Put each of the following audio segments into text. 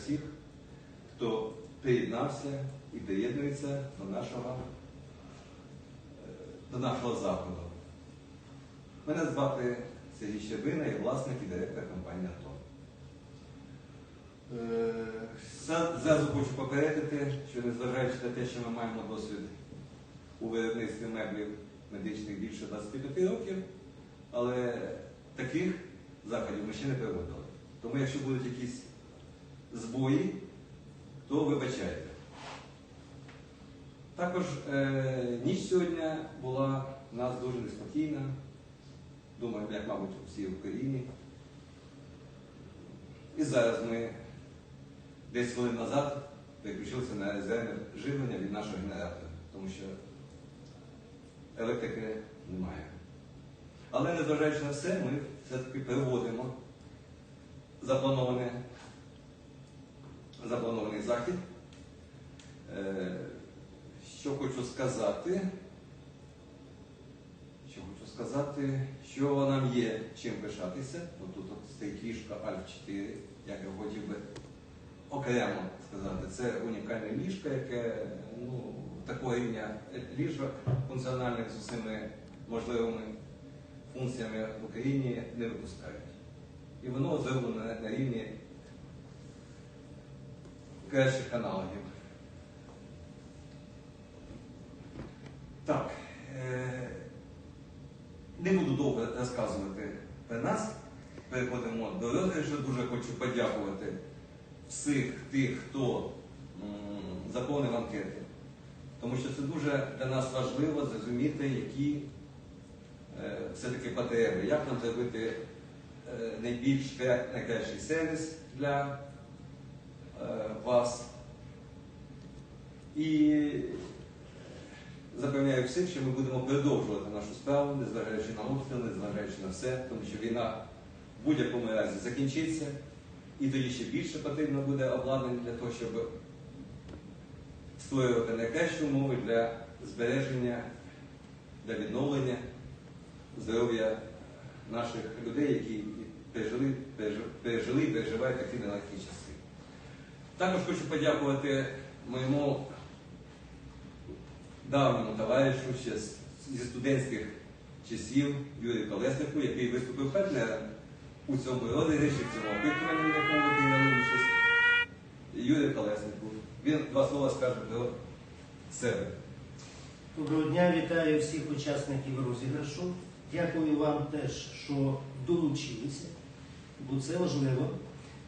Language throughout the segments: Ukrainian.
всіх, хто приєднався і приєднується до нашого, е, до нашого заходу. Мене звати Сергій Щербина, я власник і директор компанії АТО. Е, Зразу хочу попередити, що незважаючи на те, що ми маємо досвід у виробництві меблів медичних більше 25 років, але таких заходів ми ще не проводили. Тому якщо будуть якісь збої, то вибачайте. Також е, ніч сьогодні була у нас дуже неспокійна. Думаю, як, мабуть, всі в Україні. І зараз ми десь хвилин назад переключилися на резервне живлення від нашого генератора, тому що електрики немає. Але незважаючи на все, ми все-таки переводимо заплановане, запланований захід. Е, Що хочу сказати? Що хочу сказати, що нам є чим пишатися. Тут стоїть ліжко Альф 4, як я хотів би окремо сказати. Це унікальне ліжко, яке ну, такого рівня ліжок функціональних з усіми можливими функціями в Україні не випускають. І воно зроблено на рівні кращих аналогів. Так, е, не буду довго розказувати про нас. Переходимо до розгляду. Дуже хочу подякувати всіх тих, хто заповнив анкети. Тому що це дуже для нас важливо зрозуміти, які е, все-таки потреби, як нам зробити е, найбільш кра- найкращий сервіс для вас. І запевняю всіх, що ми будемо продовжувати нашу справу, незважаючи на обстріли, незважаючи на все, тому що війна в будь-якому разі закінчиться, і тоді ще більше потрібно буде обладнання для того, щоб створювати найкращі умови для збереження, для відновлення здоров'я наших людей, які пережили, пережили і переживають такі нелегкі часи. Також хочу подякувати моєму давньому товаришу ще зі студентських часів Юрію Колеснику, який виступив партнером у цьому розіграші, в цьому опитуванні, в якому ви прийняли участь. Юрію Колеснику. Він два слова скаже про себе. Доброго дня, вітаю всіх учасників розіграшу. Дякую вам теж, що долучилися, бо це важливо.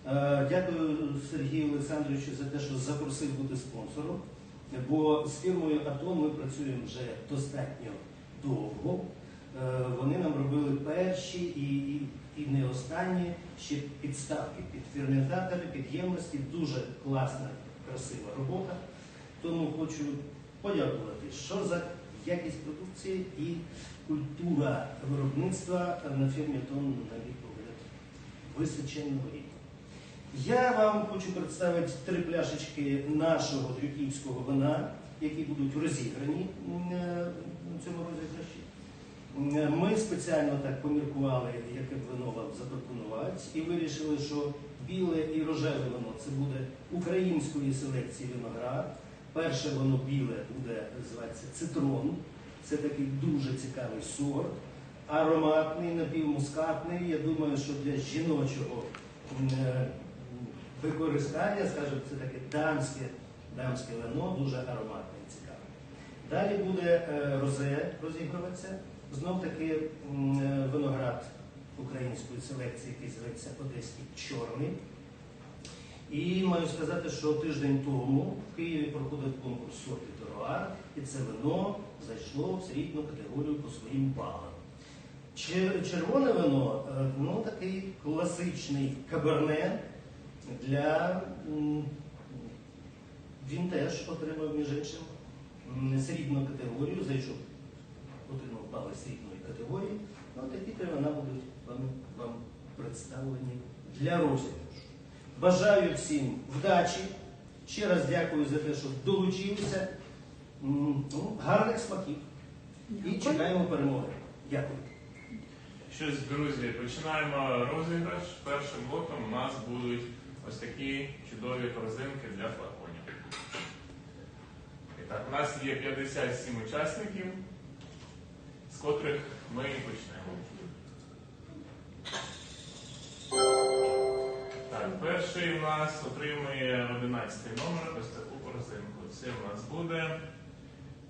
Е, Дякую Сергію Олександровичу за те, що запросив бути спонсором. Бо з фірмою АТО ми працюємо вже достатньо довго. Е, Вони нам робили перші і, і, не останні ще підставки під ферментатори, під ємності. Дуже класна, красива робота. Тому хочу подякувати, що за якість продукції і культура виробництва на фірмі ТОН на мій погляд височенного рівня. Я вам хочу представити три пляшечки нашого трюківського вина, які будуть розіграні м, е, у цьому розіграші. Ми спеціально так поміркували, яке б вино вам запропонувати, і вирішили, що біле і рожеве вино це буде української селекції виноград. Перше воно біле буде називатися цитрон. Це такий дуже цікавий сорт. Ароматний, напівмускатний. Я думаю, що для жіночого е, використання, скажімо, це таке дамське, дамське вино, дуже ароматне і цікаве. Далі буде е, розе розігруватися. Знов таки е, виноград української селекції, який зветься Одеський чорний. І маю сказати, що тиждень тому в Києві проходив конкурс сорти Теруар, і це вино зайшло в срібну категорію по своїм балам. Червоне вино е, ну, такий класичний каберне для. Він теж отримав, між іншим, срібну категорію, зайшов, отримав бали срібної категорії. Ну, такі три вина будуть вам, вам представлені для розіграшу. Бажаю всім вдачі. Ще раз дякую за те, що долучилися. Ну, Гарних смаків. І чекаємо перемоги. Дякую. Щось, друзі, починаємо розіграш. Першим лотом у нас будуть ось такі чудові корзинки для флаконів. І так, у нас є 57 учасників, з котрих ми і почнемо. Так, перший у нас отримує 11 номер, ось таку корзинку. Це у нас буде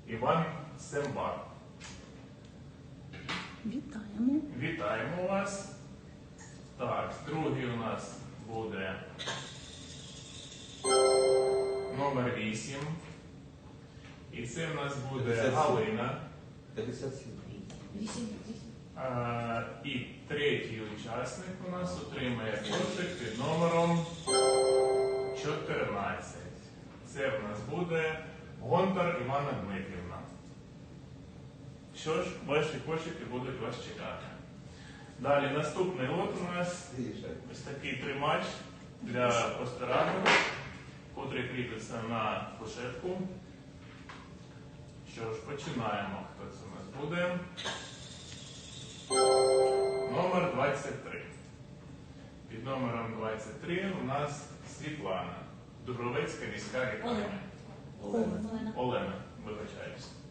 Іван Сембак. Вітаємо. Вітаємо вас. Так, другий у нас буде номер 8. І це в нас буде 57. Галина. 57. А, і третій учасник у нас отримає кошик під номером 14. Це в нас буде Гонтар Івана Дмитрівна. Що ж, ваші кошики будуть вас чекати. Далі наступний лот у нас ось такий тримач для постараду, котрий кріпиться на кушетку. Що ж, починаємо. Хто це у нас буде? Номер 23. Під номером 23 у нас Світлана. Дубровецька міська лікарня. Олена. Олена, вибачаюсь.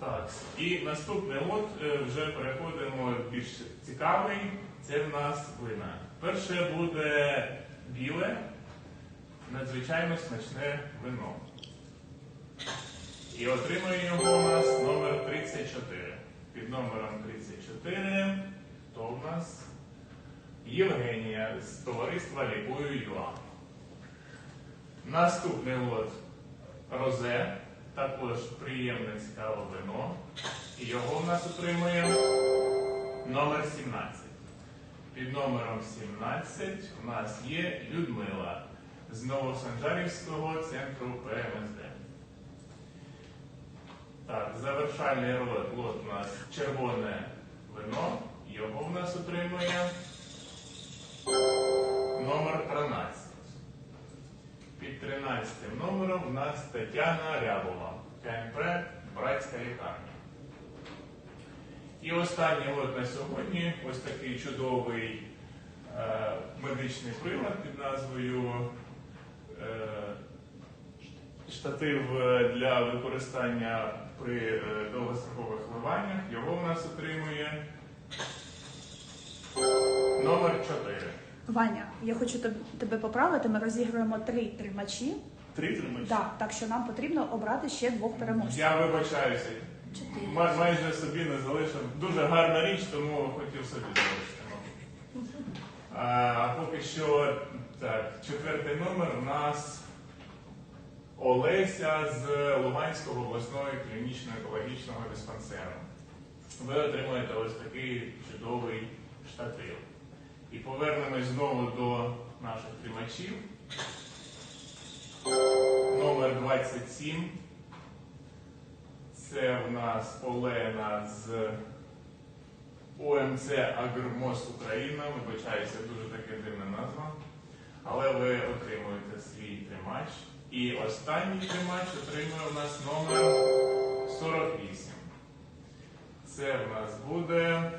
Так, і наступний лот е, вже переходимо більш цікавий. Це в нас вина. Перше буде біле, надзвичайно смачне вино. І отримує його у нас номер 34. Під номером 34 то в нас Євгенія з товариства Лікую ЮА. Наступний лот Розе, також приємне цікаве вино. І його в нас отримує номер 17. Під номером 17 у нас є Людмила з Новосанжарівського центру ПМСД. Так, завершальний лот, у нас червоне вино. Його в нас отримує номер 13. Під 13 номером у нас Тетяна Рябова, КНП Братська лікарня. І останній лот на сьогодні ось такий чудовий е, медичний прилад під назвою е, штатив е, для використання при е, довгострокових вливаннях. Його в нас отримує номер 4. Ваня, я хочу теб- тебе поправити. Ми розігруємо три тримачі. Три тримачі. Да, так що нам потрібно обрати ще двох переможців. Я вибачаюся. Чотири. Май- майже собі не залишив. Дуже гарна річ, тому хотів собі залишити. А, а поки що, так, четвертий номер у нас Олеся з Луганського обласного клінічно-екологічного диспансеру. Ви отримуєте ось такий чудовий штатив. І повернемось знову до наших тримачів. Номер 27. Це в нас Олена з ОМЦ Агромост Україна. Вибачаюся, дуже таке дивна назва. Але ви отримуєте свій тримач. І останній тримач отримує у нас номер 48. Це в нас буде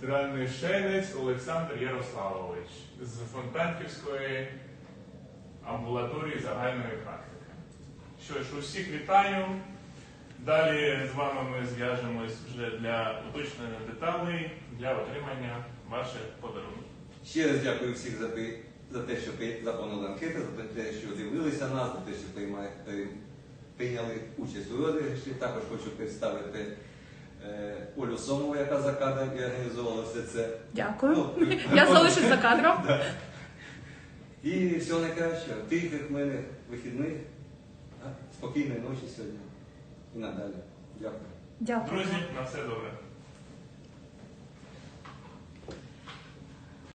Дранишевець Олександр Ярославович з Фонтанківської амбулаторії загальної практики. Що ж, усіх вітаю. Далі з вами ми зв'яжемось вже для уточнення деталей для отримання ваших подарунків. Ще раз дякую всіх за, те- за те, що заповнили анкети, за те, що дивилися нас, за те, що приймає- прийняли участь у розіграші. Також хочу представити е, Олю Сомову, яка за кадром і організовувала все це. Дякую. Ну, Я залишусь за кадром. І всього найкращого. Тихих мене вихідних, спокійної ночі сьогодні і надалі. Дякую. Дякую. Друзі, на все добре.